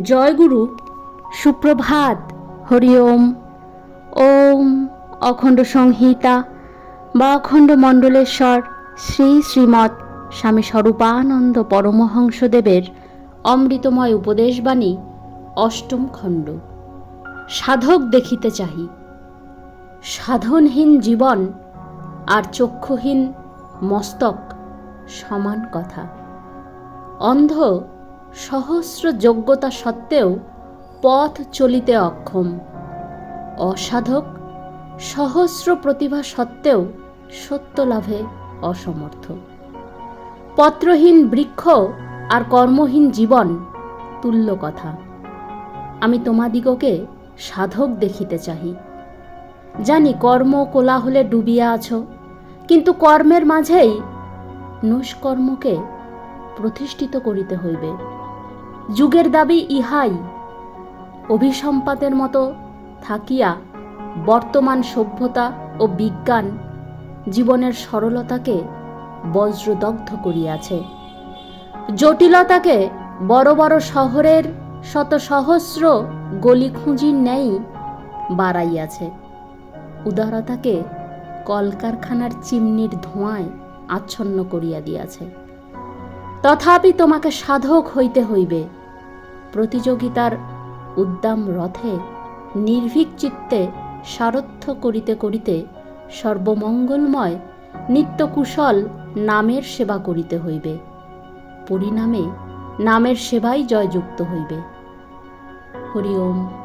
জয়গুরু, সুপ্রভাত, হরি ওম। ওম অখণ্ড সংহিতা বা অখণ্ড মণ্ডলেশ্বর শ্রী শ্রীমৎ স্বামী স্বরূপানন্দ পরমহংসদেবের অমৃতময় উপদেশবাণী, অষ্টম খণ্ড। সাধক দেখিতে চাহি। সাধনহীন জীবন আর চক্ষুহীন মস্তক সমান কথা। অন্ধ সহস্র যোগ্যতা সত্ত্বেও পথ চলিতে অক্ষম। অসাধক, সহস্র প্রতিভা সত্ত্বেও সত্য লাভে অসমর্থ। পত্রহীন বৃক্ষ আর কর্মহীন জীবন তুল্য কথা। আমি তোমাদিগকে সাধক দেখিতে চাহি। জানি কর্ম কোলাহলে ডুবিয়া আছো, কিন্তু কর্মের মাঝেই nuষ্কর্মকে প্রতিষ্ঠিত করিতে হইবে। যুগের দাবি ইহাই। অভিসম্পাতের মতো থাকিয়া বর্তমান সভ্যতা ও বিজ্ঞান জীবনের সরলতাকে বজ্রদগ্ধ করিয়াছে। জটিলতাকে বড় বড় শহরের শত সহস্র গলি খুঁজির ন্যায় বাড়াইয়াছে। উদারতাকে কলকারখানার চিমনির ধোঁয়ায় আচ্ছন্ন করিয়া দিয়াছে। তথাপি তোমাকে সাধক হইতে হইবে। প্রতিযোগিতার উদ্দাম রথে নির্ভীক চিত্তে সারথ্য করিতে করিতে সর্বমঙ্গলময় নিত্যকুশল নামের সেবা করিতে হইবে। পরিণামে নামের সেবাই জয়যুক্ত হইবে। হরি ওম।